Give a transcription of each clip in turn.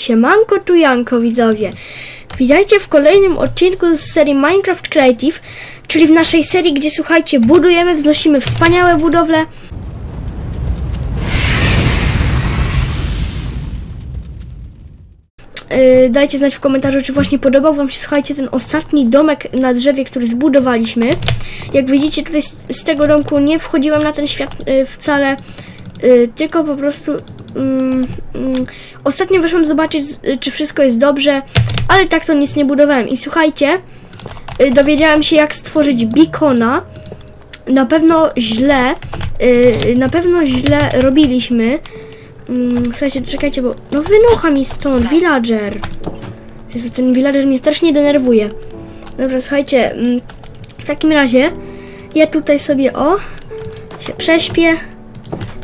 Siemanko tu Janko widzowie. Witajcie w kolejnym odcinku z serii Minecraft Creative, czyli w naszej serii, gdzie słuchajcie, budujemy, wznosimy wspaniałe budowle. Yy, dajcie znać w komentarzu, czy właśnie podobał Wam się, słuchajcie, ten ostatni domek na drzewie, który zbudowaliśmy. Jak widzicie, tutaj z, z tego domku nie wchodziłem na ten świat yy, wcale, tylko po prostu mm, mm, ostatnio wyszłam zobaczyć, y, czy wszystko jest dobrze, ale tak to nic nie budowałem. I słuchajcie, y, dowiedziałam się, jak stworzyć beacona. Na pewno źle, y, na pewno źle robiliśmy. Mm, Słuchajcie, czekajcie, bo no wynocha mi stąd, villager. Ten villager mnie strasznie denerwuje. Dobra, słuchajcie, w takim razie ja tutaj sobie, o, się prześpię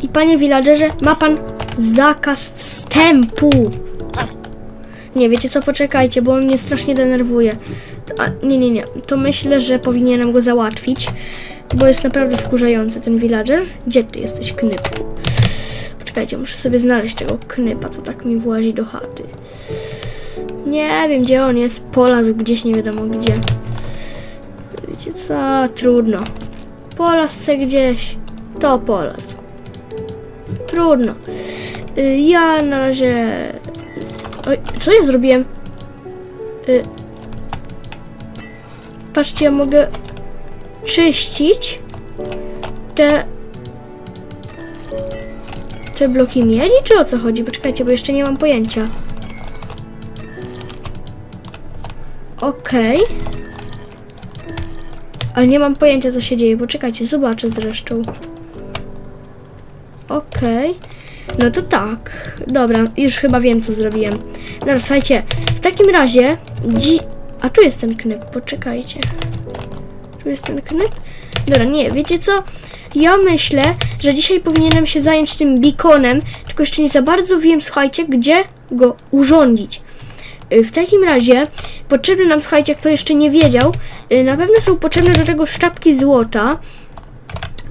i panie villagerze, ma pan zakaz wstępu. Nie, wiecie co, poczekajcie, bo on mnie strasznie denerwuje. A, nie, nie, nie, to myślę, że powinienem go załatwić, bo jest naprawdę wkurzający ten villager. Gdzie ty jesteś, knypku? Poczekajcie, muszę sobie znaleźć tego knypa, co tak mi włazi do chaty. Nie wiem, gdzie on jest. Polazł gdzieś, nie wiadomo gdzie. Wiecie co? Trudno. Polazł se gdzieś. To polazł. Trudno. Y, Ja na razie... Oj, co ja zrobiłem? Y, Patrzcie, ja mogę czyścić te te bloki miedzi, czy o co chodzi? Poczekajcie, bo jeszcze nie mam pojęcia. Okej. Ale nie mam pojęcia, co się dzieje. Poczekajcie, zobaczę zresztą. Okej. No to tak. Dobra, już chyba wiem, co zrobiłem. Dobra, słuchajcie. W takim razie... Dzi... A tu jest ten knyp, poczekajcie. Tu jest ten knyp? Dobra, nie, wiecie co? Ja myślę, że dzisiaj powinienem się zająć tym beaconem, tylko jeszcze nie za bardzo wiem, słuchajcie, gdzie go urządzić. Y, W takim razie potrzebne nam, słuchajcie, kto jeszcze nie wiedział, y, na pewno są potrzebne do tego szczapki złota,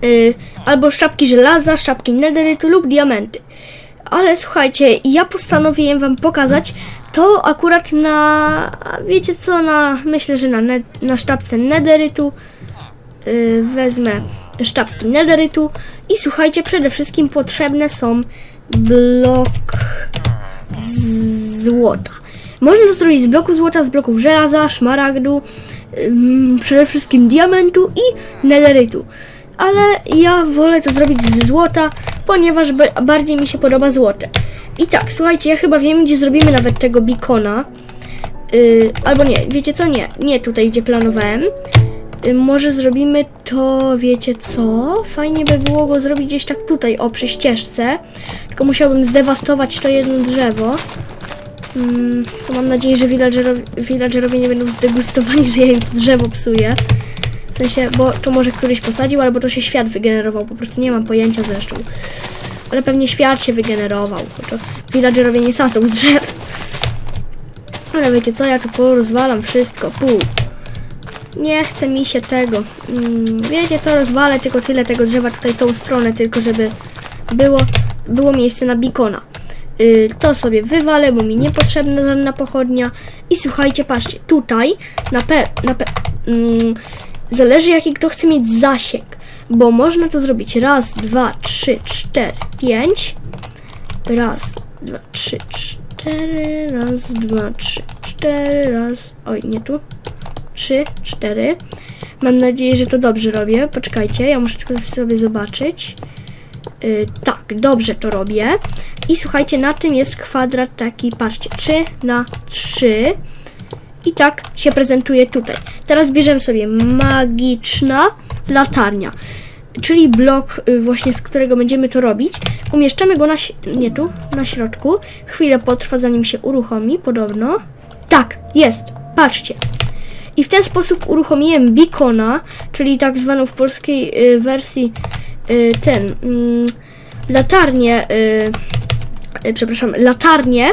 y, albo szczapki żelaza, szczapki nederytu lub diamenty. Ale słuchajcie, ja postanowiłem wam pokazać to akurat na, wiecie co, na, myślę, że na, ne, na szczapce nederytu, y, wezmę sztabki nederytu i słuchajcie, przede wszystkim potrzebne są blok złota. Można to zrobić z bloku złota, z bloków żelaza, szmaragdu, ym, przede wszystkim diamentu i nederytu. Ale ja wolę to zrobić z złota, ponieważ ba- bardziej mi się podoba złote. I tak, słuchajcie, ja chyba wiem, gdzie zrobimy nawet tego beacona. Yy, albo nie, wiecie co? Nie, nie tutaj, gdzie planowałem. Y, Może zrobimy to, wiecie co? Fajnie by było go zrobić gdzieś tak tutaj, o, przy ścieżce. Tylko musiałbym zdewastować to jedno drzewo. Mm, to mam nadzieję, że villagerowie, villagerowie nie będą zdegustowani, że ja im to drzewo psuję. W sensie, bo to może któryś posadził, albo to się świat wygenerował. Po prostu nie mam pojęcia zresztą. Ale pewnie świat się wygenerował, bo to villagerowie nie sadzą drzew. Ale wiecie co, ja tu porozwalam wszystko, pół. Nie chce mi się tego. Mm, wiecie co, rozwalę tylko tyle tego drzewa tutaj tą stronę, tylko żeby było, było miejsce na bikona. Y, to sobie wywalę, bo mi niepotrzebna żadna pochodnia. I słuchajcie, patrzcie, tutaj na pe... Na pe mm, zależy jaki kto chce mieć zasięg, bo można to zrobić raz, dwa, trzy, cztery, pięć. Raz, dwa, trzy, cztery, raz, dwa, trzy, cztery, raz. Oj, nie tu. 3, 4. Mam nadzieję, że to dobrze robię. Poczekajcie, ja muszę tylko sobie zobaczyć. Yy, tak, dobrze to robię. I słuchajcie, na tym jest kwadrat taki, patrzcie, 3 na 3. I tak się prezentuje tutaj. Teraz bierzemy sobie magiczna latarnia. Czyli blok y, właśnie, z którego będziemy to robić. Umieszczamy go na, nie tu, na środku. Chwilę potrwa, zanim się uruchomi, podobno. Tak, jest. Patrzcie. I w ten sposób uruchomiłem beacona, czyli tak zwaną w polskiej y, wersji y, ten mm, latarnię, przepraszam, latarnię,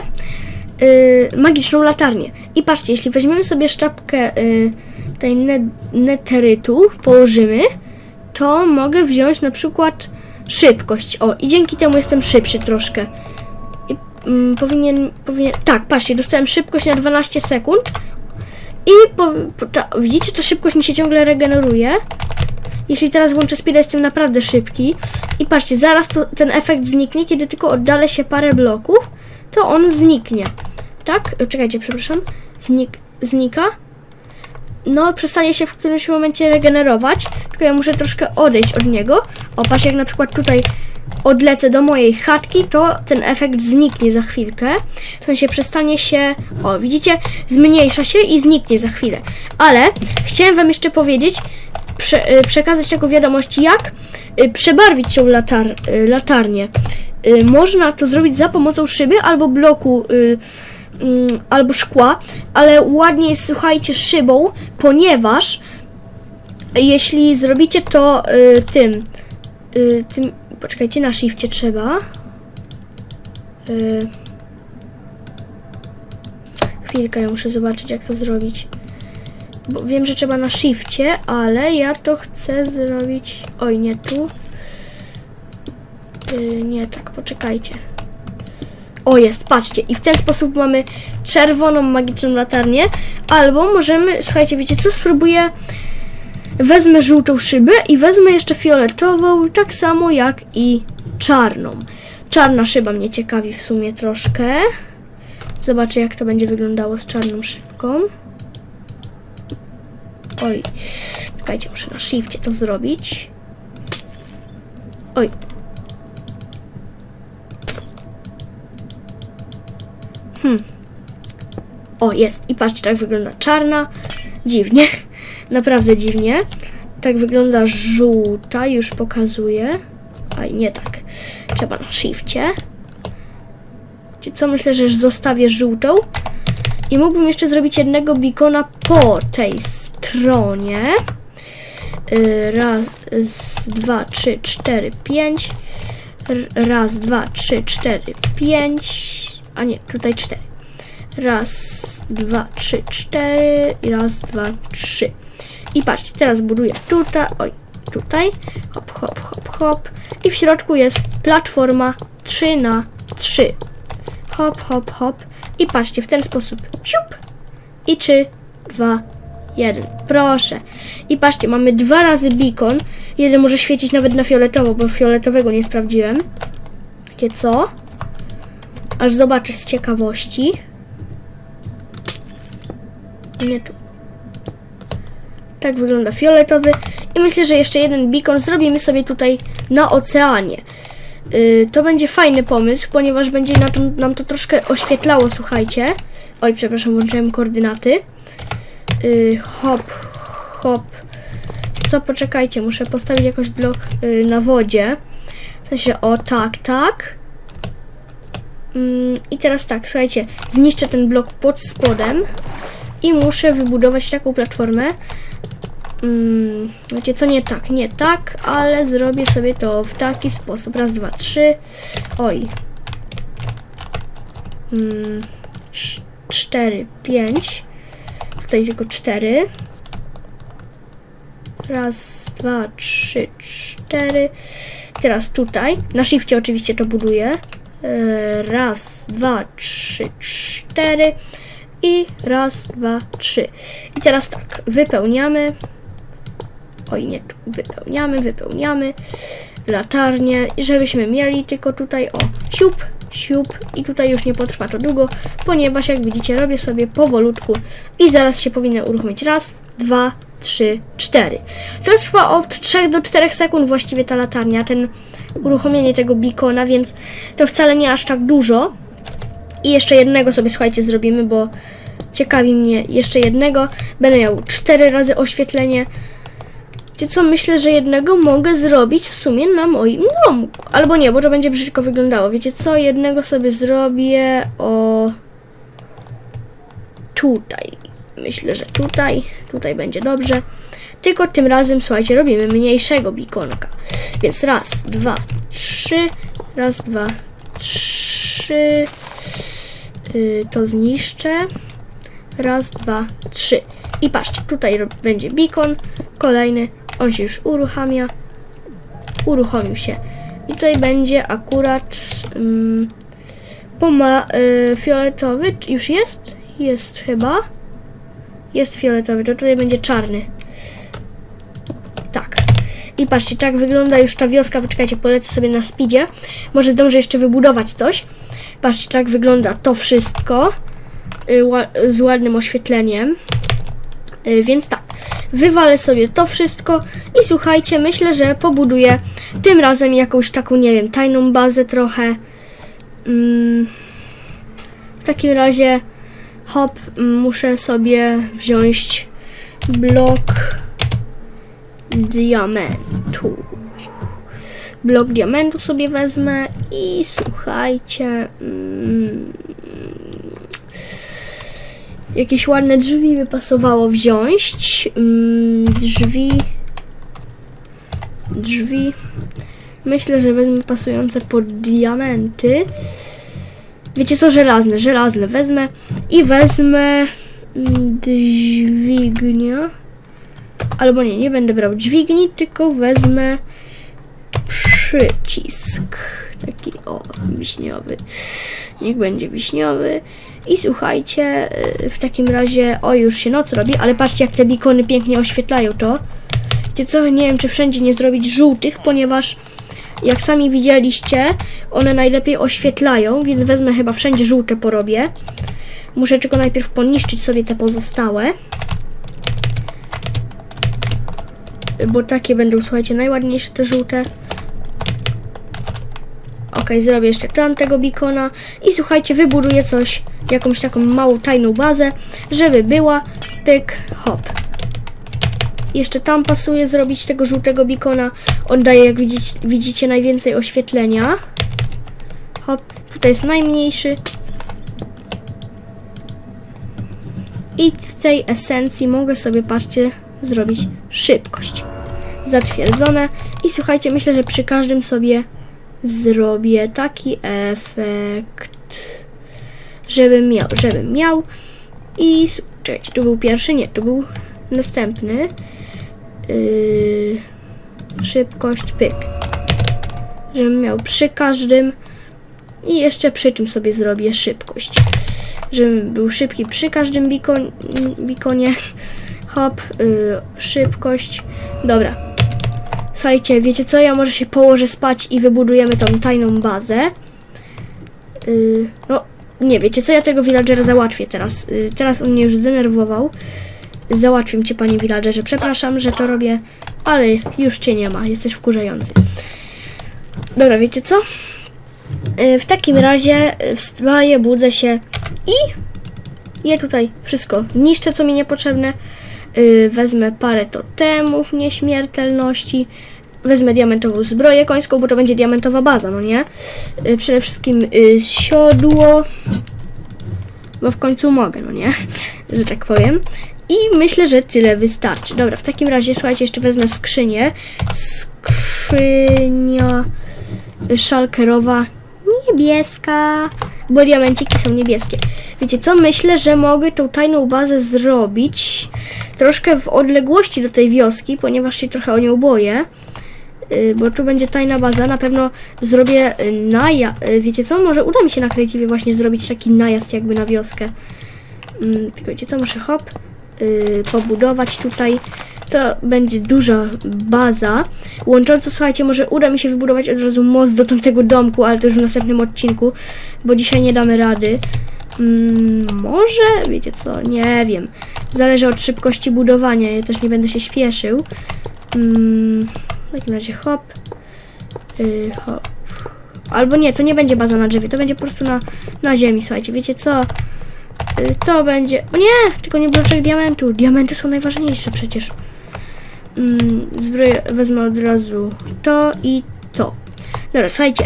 magiczną latarnię. I patrzcie, jeśli weźmiemy sobie szczapkę y, tej ne neterytu, położymy, to mogę wziąć na przykład szybkość. O, i dzięki temu jestem szybszy troszkę. I mm, powinien, powinien... Tak, patrzcie, dostałem szybkość na 12 sekund. I po, po, ta, widzicie, to szybkość mi się ciągle regeneruje. Jeśli teraz włączę speed, jestem naprawdę szybki. I patrzcie, zaraz to, ten efekt zniknie, kiedy tylko oddalę się parę bloków, to on zniknie. Tak? E, Czekajcie, przepraszam. Znik, znika. No, przestanie się w którymś momencie regenerować, tylko ja muszę troszkę odejść od niego. O, jak na przykład tutaj odlecę do mojej chatki, to ten efekt zniknie za chwilkę. W sensie przestanie się, o widzicie, zmniejsza się i zniknie za chwilę. Ale chciałem wam jeszcze powiedzieć, prze, y, przekazać taką wiadomość, jak y, przebarwić tą latar, latarnię. Można to zrobić za pomocą szyby albo bloku y, albo szkła, ale ładnie jest, słuchajcie, szybą, ponieważ jeśli zrobicie to y, tym, y, tym, poczekajcie, na shifcie trzeba. Y, chwilkę, ja muszę zobaczyć, jak to zrobić. Bo wiem, że trzeba na shifcie, ale ja to chcę zrobić. Oj, nie tu. Y, nie tak, poczekajcie. O, jest, patrzcie. I w ten sposób mamy czerwoną magiczną latarnię. Albo możemy, słuchajcie, wiecie co? Spróbuję. Wezmę żółtą szybę i wezmę jeszcze fioletową, tak samo jak i czarną. Czarna szyba mnie ciekawi w sumie troszkę. Zobaczę, jak to będzie wyglądało z czarną szybką. Oj, czekajcie, muszę na shifcie to zrobić. Oj. Hmm. O, jest. I patrzcie, tak wygląda czarna. Dziwnie. Naprawdę dziwnie. Tak wygląda żółta, już pokazuję. Aj, nie tak. Trzeba na shifcie. Co myślę, że zostawię żółtą. I mógłbym jeszcze zrobić jednego bikona po tej stronie. Y, Raz, dwa, trzy, cztery, pięć. Raz, dwa, trzy, cztery, pięć. A nie, tutaj cztery. Raz, dwa, trzy, cztery. I raz, dwa, trzy. I patrzcie, teraz buduję tutaj. Oj, tutaj. Hop, hop, hop, hop. I w środku jest platforma 3 na 3 hop, hop, hop. I patrzcie, w ten sposób. Siup. I 3, 2, 1. Proszę. I patrzcie, mamy dwa razy beacon. Jeden może świecić nawet na fioletowo, bo fioletowego nie sprawdziłem. Takie co? Aż zobaczę z ciekawości. Nie tu. Tak wygląda fioletowy. I myślę, że jeszcze jeden beacon zrobimy sobie tutaj na oceanie. Y, to będzie fajny pomysł, ponieważ będzie na to, nam to troszkę oświetlało, słuchajcie. Oj, przepraszam, włączyłem koordynaty. Y, hop, hop. Co, poczekajcie, muszę postawić jakoś blok y, na wodzie. W sensie, o, tak, tak. Mm, I teraz tak, słuchajcie, zniszczę ten blok pod spodem i muszę wybudować taką platformę. Mm, wiecie co, nie tak, nie tak, ale zrobię sobie to w taki sposób. Raz, dwa, trzy. Oj. Mm, cz- cztery, pięć. Tutaj tylko cztery. Raz, dwa, trzy, cztery. Teraz tutaj. Na shifcie oczywiście to buduję. E, Raz, dwa, trzy, cztery. I raz, dwa, trzy. I teraz tak, wypełniamy. Oj, nie, wypełniamy, wypełniamy latarnię, żebyśmy mieli tylko tutaj, o, siup, siup i tutaj już nie potrwa to długo, ponieważ jak widzicie robię sobie powolutku i zaraz się powinno uruchomić. Raz, dwa, trzy, To trwa od 3 do 4 sekund właściwie ta latarnia, ten uruchomienie tego beacona, więc to wcale nie aż tak dużo. I jeszcze jednego sobie, słuchajcie, zrobimy, bo ciekawi mnie jeszcze jednego. Będę miał 4 razy oświetlenie. Wiecie co, myślę, że jednego mogę zrobić w sumie na moim domku. Albo nie, bo to będzie brzydko wyglądało. Wiecie co, jednego sobie zrobię o... Tutaj. Myślę, że tutaj. Tutaj będzie dobrze. Tylko tym razem, słuchajcie, robimy mniejszego bikonka. Więc raz, dwa, trzy. Raz, dwa, trzy. Y, to zniszczę. Raz, dwa, trzy. I patrzcie, tutaj będzie beacon, kolejny, on się już uruchamia. Uruchomił się. I tutaj będzie akurat mm, Poma y, fioletowy już jest? Jest chyba. Jest fioletowy, to tutaj będzie czarny. I patrzcie, tak wygląda już ta wioska. Poczekajcie, polecę sobie na speedzie. Może zdążę jeszcze wybudować coś. Patrzcie, tak wygląda to wszystko. Y, z ładnym oświetleniem. Y, Więc tak, wywalę sobie to wszystko i słuchajcie, myślę, że pobuduję tym razem jakąś taką, nie wiem, tajną bazę trochę. Mm, w takim razie, hop, muszę sobie wziąć blok diamentu. Blok diamentu sobie wezmę i słuchajcie. Mm, jakieś ładne drzwi by pasowało wziąć. Mm, drzwi. Drzwi. Myślę, że wezmę pasujące pod diamenty. Wiecie co? Żelazne, żelazne wezmę. I wezmę mm, dźwignię. Albo nie, nie będę brał dźwigni, tylko wezmę przycisk. Taki o, wiśniowy. Niech będzie wiśniowy. I słuchajcie, y, w takim razie, o już się noc robi, ale patrzcie jak te bikony pięknie oświetlają to. Wiecie co, nie wiem czy wszędzie nie zrobić żółtych, ponieważ jak sami widzieliście, one najlepiej oświetlają, więc wezmę chyba wszędzie żółte porobię. Muszę tylko najpierw poniszczyć sobie te pozostałe. Bo takie będą, słuchajcie, najładniejsze te żółte. Ok, zrobię jeszcze tamtego bikona i słuchajcie, wybuduję coś, jakąś taką małą tajną bazę, żeby była pyk, hop. Jeszcze tam pasuje zrobić tego żółtego bikona. On daje, jak widzicie, widzicie najwięcej oświetlenia. Hop, tutaj jest najmniejszy. I w tej esencji mogę sobie, patrzcie, zrobić szybkość. Zatwierdzone. I słuchajcie, myślę, że przy każdym sobie zrobię taki efekt, żebym miał, żebym miał. I czekajcie, tu był pierwszy, nie, tu był następny. Yy, szybkość, pyk. Żebym miał przy każdym i jeszcze przy tym sobie zrobię szybkość. Żebym był szybki przy każdym bikon, bikonie. Hop, yy, szybkość. Dobra, Słuchajcie, wiecie co? Ja może się położę spać i wybudujemy tą tajną bazę. Yy, no, nie, wiecie co? Ja tego villagera załatwię teraz. Yy, teraz on mnie już zdenerwował. Załatwię cię, panie villagerze. Przepraszam, że to robię, ale już cię nie ma. Jesteś wkurzający. Dobra, wiecie co? Yy, w takim razie yy, wstaję, budzę się i je tutaj wszystko niszczę, co mi niepotrzebne. Yy, wezmę parę totemów nieśmiertelności. Wezmę diamentową zbroję końską, bo to będzie diamentowa baza, no nie? Yy, przede wszystkim yy, siodło. Bo w końcu mogę, no nie? Że tak powiem. I myślę, że tyle wystarczy. Dobra, w takim razie, słuchajcie, jeszcze wezmę skrzynię. Skrzynia y, szalkerowa niebieska, bo diamenciki są niebieskie. Wiecie co? Myślę, że mogę tą tajną bazę zrobić troszkę w odległości do tej wioski, ponieważ się trochę o nią boję. Y, Bo tu będzie tajna baza, na pewno zrobię y, naja... y, Wiecie co? Może uda mi się na Creative właśnie zrobić taki najazd jakby na wioskę. Mm, Tylko wiecie co? Muszę hop pobudować tutaj. To będzie duża baza łącząca, słuchajcie, może uda mi się wybudować od razu most do tamtego domku, ale to już w następnym odcinku, bo dzisiaj nie damy rady. Mm, może, wiecie co, nie wiem. Zależy od szybkości budowania, ja też nie będę się śpieszył. Mm, w takim razie hop. Yy, hop. Albo nie, to nie będzie baza na drzewie, to będzie po prostu na, na ziemi, słuchajcie, wiecie co? Yy, to będzie... O nie! Tylko nie bloczek diamentu. Diamenty są najważniejsze przecież. Mm, zbroję wezmę od razu to i to. Dobra, słuchajcie.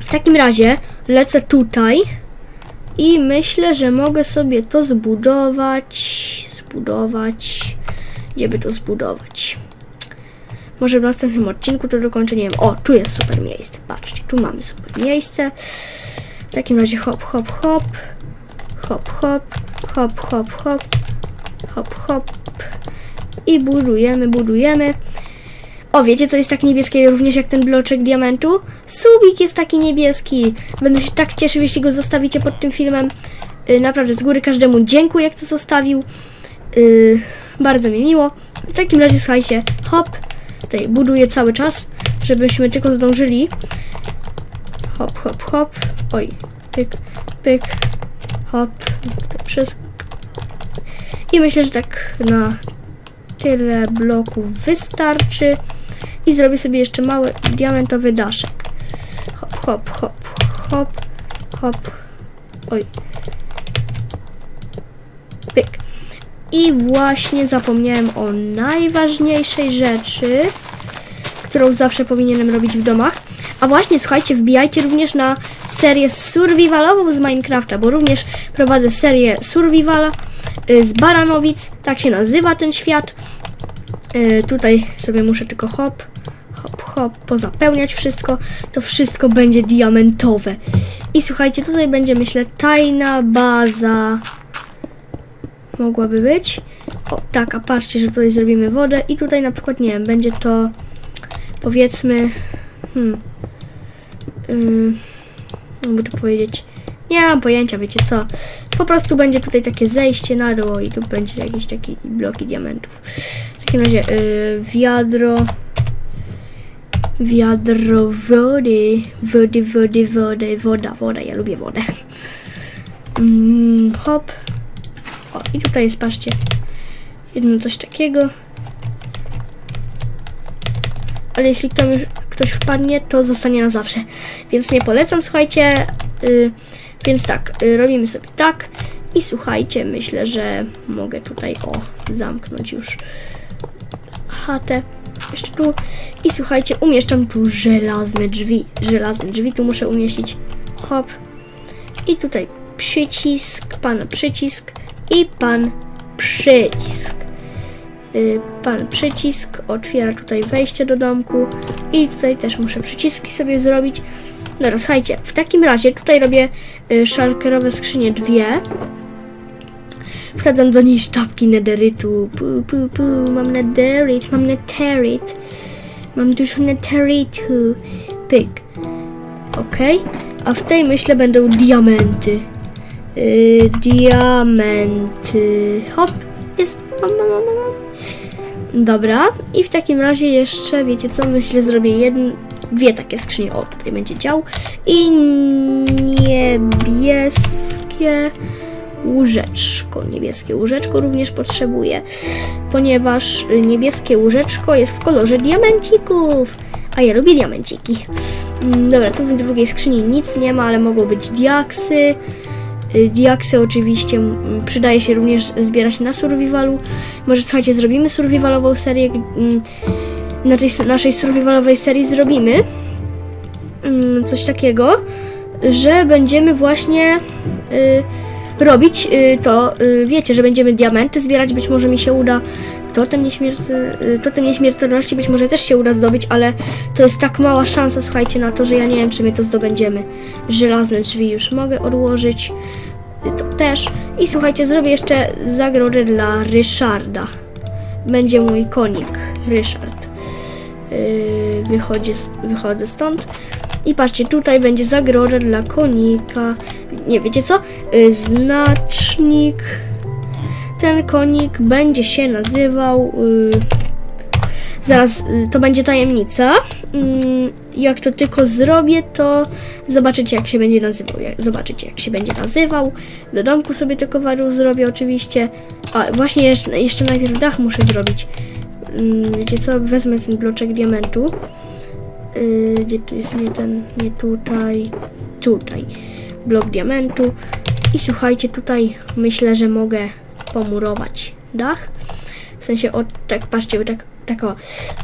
W takim razie lecę tutaj i myślę, że mogę sobie to zbudować. Zbudować. Gdzie by to zbudować? Może w następnym odcinku to dokończę, nie wiem. O, tu jest super miejsce. Patrzcie, tu mamy super miejsce. W takim razie hop, hop, hop. Hop, hop. Hop, hop, hop. Hop, hop. I budujemy, budujemy. O, wiecie co jest tak niebieskie również jak ten bloczek diamentu? Subik jest taki niebieski. Będę się tak cieszył, jeśli go zostawicie pod tym filmem. Y, naprawdę z góry każdemu dziękuję, jak to zostawił. Y, bardzo mi miło. W takim razie słuchajcie, hop, tutaj buduję cały czas, żebyśmy tylko zdążyli. Hop, hop, hop. Oj, pyk, pyk, hop, przez. I myślę, że tak na tyle bloków wystarczy. I zrobię sobie jeszcze mały diamentowy daszek. Hop, hop, hop, hop, hop. Oj. Pyk. I właśnie zapomniałem o najważniejszej rzeczy, którą zawsze powinienem robić w domach. A właśnie, słuchajcie, wbijajcie również na serię survivalową z Minecrafta, bo również prowadzę serię survivala y, z Baranowic, tak się nazywa ten świat. Y, tutaj sobie muszę tylko hop, hop, hop, pozapełniać wszystko. To wszystko będzie diamentowe. I słuchajcie, tutaj będzie myślę tajna baza. Mogłaby być. O, tak, a patrzcie, że tutaj zrobimy wodę i tutaj na przykład, nie wiem, będzie to powiedzmy, hmm, jakby to powiedzieć, nie mam pojęcia, wiecie co. Po prostu będzie tutaj takie zejście na dół i tu będzie jakieś takie bloki diamentów. W takim razie yy, wiadro, wiadro wody, wody, wody, wody, woda, woda, ja lubię wodę. Mm, hop. O, i tutaj jest, patrzcie, jedno coś takiego. Ale jeśli tam już ktoś wpadnie, to zostanie na zawsze. Więc nie polecam, słuchajcie. Y, więc tak, y, robimy sobie tak. I słuchajcie, myślę, że mogę tutaj, o, zamknąć już chatę. Jeszcze tu. I słuchajcie, umieszczam tu żelazne drzwi. Żelazne drzwi tu muszę umieścić. Hop. I tutaj przycisk, pan przycisk i pan przycisk. Y, Pan przycisk otwiera tutaj wejście do domku i tutaj też muszę przyciski sobie zrobić. Dobra, słuchajcie, w takim razie tutaj robię y, szalkerowe skrzynie dwie. Wsadzam do niej sztabki nederytu. Pu, pu, pu, mam nederyt, mam neteryt. Mam dużo neterytu. Pyk. Okej. A w tej myślę będą diamenty. Yy, diamenty. Hop, jest. Dobra, i w takim razie jeszcze, wiecie co, myślę, zrobię jedn, dwie takie skrzynie. O, tutaj będzie dział. I niebieskie łóżeczko. Niebieskie łóżeczko również potrzebuję, ponieważ niebieskie łóżeczko jest w kolorze diamencików. A ja lubię diamenciki. Mm, Dobra, tu w drugiej skrzyni nic nie ma, ale mogą być diaksy. Y, Diaksy oczywiście przydaje się również zbierać na survivalu. Może słuchajcie, zrobimy survivalową serię. Na tej naszej survivalowej serii zrobimy mm, coś takiego, że będziemy właśnie y, robić y, to, y, wiecie, że będziemy diamenty zbierać, być może mi się uda totem, nieśmiertel, y, totem nieśmiertelności, być może też się uda zdobyć, ale to jest tak mała szansa, słuchajcie, na to, że ja nie wiem, czy my to zdobędziemy. Żelazne drzwi już mogę odłożyć, to też. I słuchajcie, zrobię jeszcze zagrodę dla Ryszarda. Będzie mój konik, Ryszard. Wychodzi, wychodzę stąd. I patrzcie, tutaj będzie zagroda dla konika. Nie, wiecie co? Yy, znacznik. Ten konik będzie się nazywał. Yy, zaraz, yy, to będzie tajemnica. Yy, jak to tylko zrobię, to zobaczycie, jak się będzie nazywał. Zobaczycie, jak się będzie nazywał. Do domku sobie te kowadło zrobię, oczywiście. A, właśnie jeszcze, jeszcze najpierw dach muszę zrobić. Mm, Wiecie co? Wezmę ten bloczek diamentu. Gdzie tu jest nie ten, nie tutaj, tutaj. Blok diamentu. I słuchajcie, tutaj myślę, że mogę pomurować dach. W sensie, o, tak, patrzcie, tak, tak o.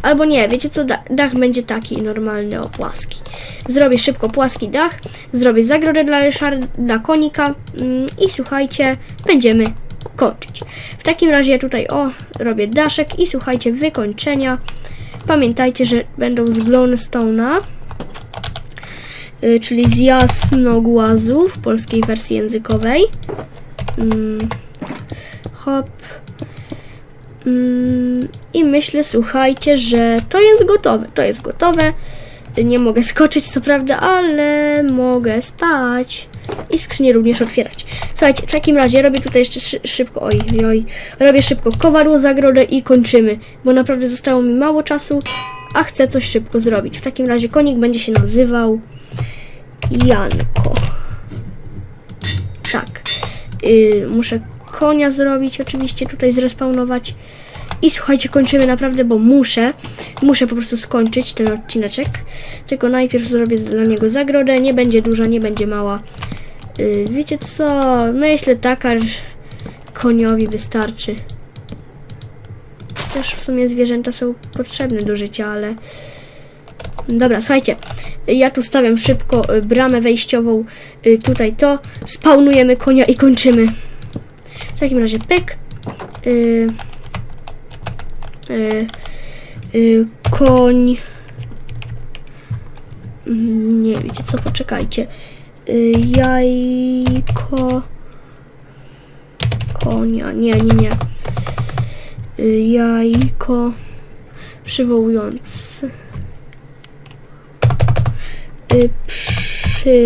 Albo nie, wiecie co, da, dach będzie taki normalny, o, płaski. Zrobię szybko płaski dach, zrobię zagrodę dla Ryszarda, dla konika mm, i słuchajcie, będziemy kończyć. W takim razie tutaj, o, robię daszek i słuchajcie, wykończenia. Pamiętajcie, że będą z Glowstone'a, czyli z jasnogłazu w polskiej wersji językowej. Mm, hop. Mm, I myślę, słuchajcie, że to jest gotowe. To jest gotowe. Nie mogę skoczyć, co prawda, ale mogę spać. I skrzynię również otwierać. Słuchajcie, w takim razie robię tutaj jeszcze szy- szybko, oj, oj, robię szybko kowadło, zagrodę i kończymy, bo naprawdę zostało mi mało czasu, a chcę coś szybko zrobić. W takim razie konik będzie się nazywał Janko. Tak. Yy, muszę konia zrobić, oczywiście tutaj zrespawnować. I słuchajcie, kończymy naprawdę, bo muszę, muszę po prostu skończyć ten odcineczek. Tylko najpierw zrobię dla niego zagrodę, nie będzie duża, nie będzie mała. Yy, wiecie co, myślę taka że koniowi wystarczy. Też w sumie zwierzęta są potrzebne do życia, ale... Dobra, słuchajcie, ja tu stawiam szybko y, bramę wejściową, y, tutaj to, spawnujemy konia i kończymy. W takim razie pyk. Y, y, y, koń. Mm, Nie wiecie co, poczekajcie. Y, jajko. Konia. Nie, nie, nie. Y, jajko. Przywołujący. Y, przywołaj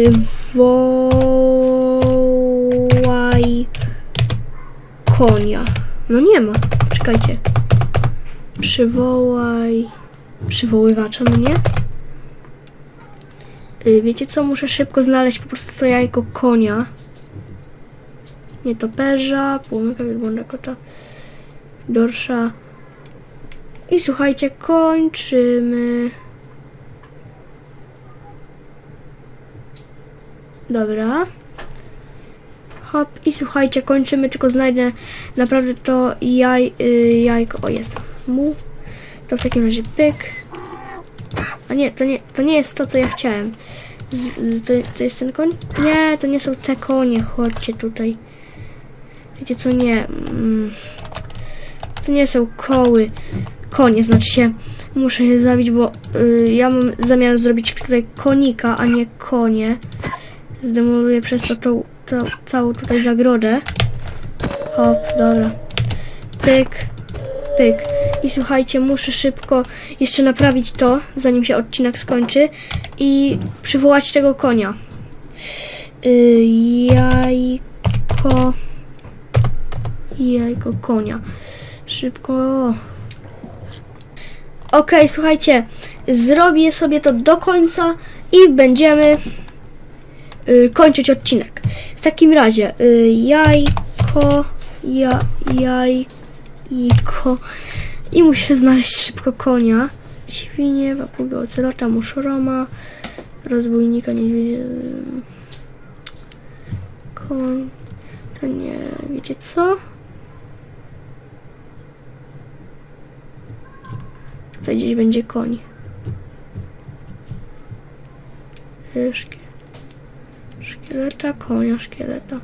konia. No nie ma. Czekajcie. Przywołaj przywoływacza, no nie? Y, Wiecie co? Muszę szybko znaleźć po prostu to jajko konia. Nietoperza, płomyka, wielbłąda, kota, dorsza. I słuchajcie, kończymy. Dobra. Hop i słuchajcie, kończymy, tylko znajdę naprawdę to jaj, y, jajko. O, jest. Mu. To w takim razie pyk. A nie, to nie, to nie jest to, co ja chciałem. Z, to, to jest ten koń? Nie, to nie są te konie. Chodźcie tutaj. Wiecie co, nie. Mm, to nie są koły. Konie, znaczy się. Muszę je zabić, bo y, ja mam zamiar zrobić tutaj konika, a nie konie. Zdemoluję przez to tą, tą całą tutaj zagrodę. Hop, dobra. Pyk, pyk. I słuchajcie, muszę szybko jeszcze naprawić to, zanim się odcinek skończy i przywołać tego konia. Y, jajko. Jajko konia. Szybko. Okej, słuchajcie, zrobię sobie to do końca i będziemy y, kończyć odcinek. W takim razie y, jajko, ja, jajko i muszę znaleźć szybko konia. Świnie, papugę, ocelota, muszoroma, rozbójnika, niedźwiedzia. Koń. To nie, wiecie co? Tutaj gdzieś będzie koń. Szkie... Szkieleta, konia, szkieleta.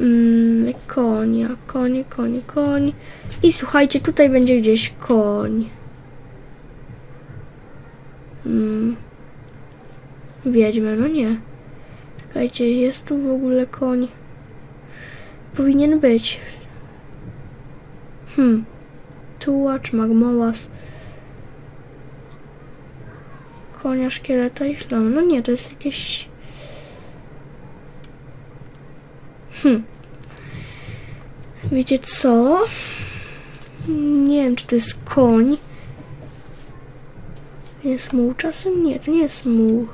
Mm, konia, konie, konie, koń. I słuchajcie, tutaj będzie gdzieś koń. Mm. Wiedźmy, no nie. Czekajcie, jest tu w ogóle koń. Powinien być. Hmm. Tułacz, magmołas. Konia, szkieleta i ślam. No nie, to jest jakieś... Hmm. Wiecie co? Nie wiem, czy to jest koń. Jest muł czasem? Nie, to nie jest muł.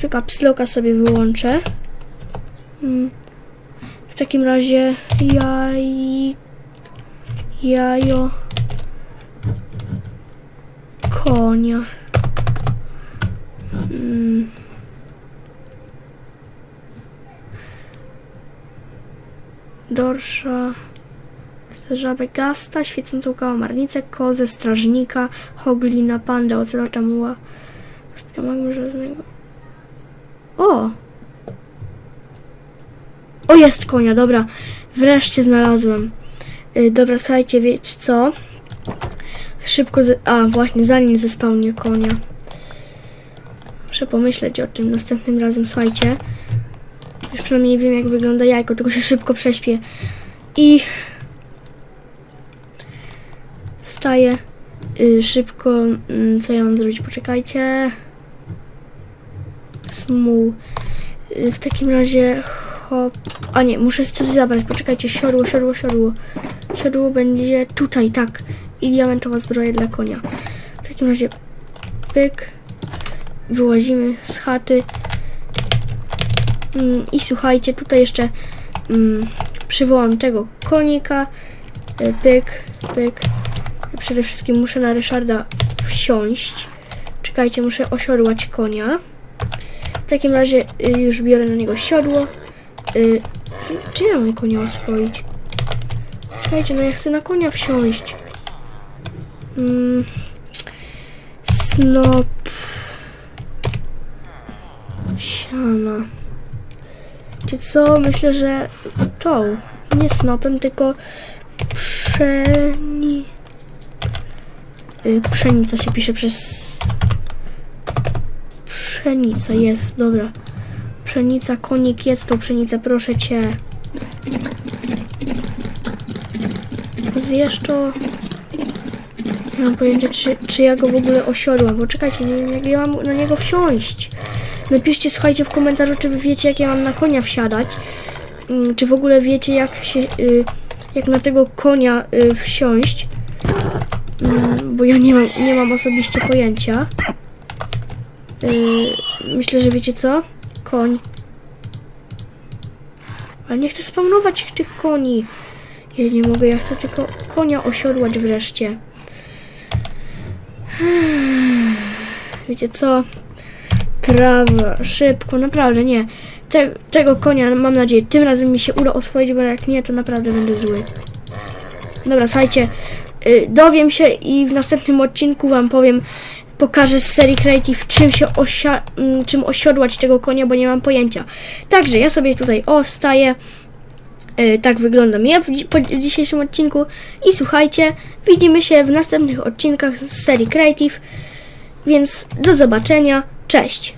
Tylko psloka sobie wyłączę. Hmm. W takim razie jaj... Jajo... Konia. Mm. Dorsza, żabę gasta, świecącą kałamarnicę, kozę, strażnika, hoglina, pandę, ocelota, muła, kostka magmy żelaznego. O! O, jest konia, dobra. Wreszcie znalazłem. Y, dobra, słuchajcie, wiecie co? Szybko, a właśnie, zanim zespałnie konia. Muszę pomyśleć o tym następnym razem, słuchajcie. Już przynajmniej wiem, jak wygląda jajko, tylko się szybko prześpię. I Wstaję. Y, szybko. mm, Co ja mam zrobić? Poczekajcie. Smuł. Y, w takim razie hop. A nie, muszę coś zabrać. Poczekajcie. Siodło, siodło, siodło. Siodło będzie tutaj, tak. I diamentowa zbroja dla konia. W takim razie pyk. Wyłazimy z chaty. Mm, I słuchajcie, tutaj jeszcze mm, przywołam tego konika. Y, Pyk, pyk. Przede wszystkim muszę na Ryszarda wsiąść. Czekajcie, muszę osiodłać konia. W takim razie y, już biorę na niego siodło. Y, czy ja mam konia oswoić? Czekajcie, no ja chcę na konia wsiąść. Mm, snop. Siana. Czy co? Myślę, że tą. Nie snopem, tylko przeni... Y, Pszenica się pisze przez... Pszenica jest, dobra. Pszenica, konik jest to pszenica, proszę cię. Zjesz to. Nie mam pojęcia, czy, czy ja go w ogóle osiodłam, bo czekajcie, nie wiem jak ja mam na niego wsiąść. Napiszcie, słuchajcie w komentarzu, czy wy wiecie, jak ja mam na konia wsiadać. Mm, Czy w ogóle wiecie, jak się, y, jak na tego konia y, wsiąść. Mm, Bo ja nie mam, nie mam osobiście pojęcia. Y, Myślę, że wiecie co? Koń. Ale nie chcę spawnować tych koni. Ja nie mogę, ja chcę tylko konia osiodłać wreszcie. Wiecie co? Trawa, szybko, naprawdę nie. Te, tego konia mam nadzieję, tym razem mi się uda oswoić, bo jak nie, to naprawdę będę zły. Dobra, słuchajcie, y, dowiem się i w następnym odcinku wam powiem, pokażę z serii Creative, czym się osia, mm, czym osiodłać tego konia, bo nie mam pojęcia. Także ja sobie tutaj ostaję. Y, tak wyglądam ja w, w dzisiejszym odcinku. I słuchajcie, widzimy się w następnych odcinkach z serii Creative. Więc do zobaczenia. Cześć!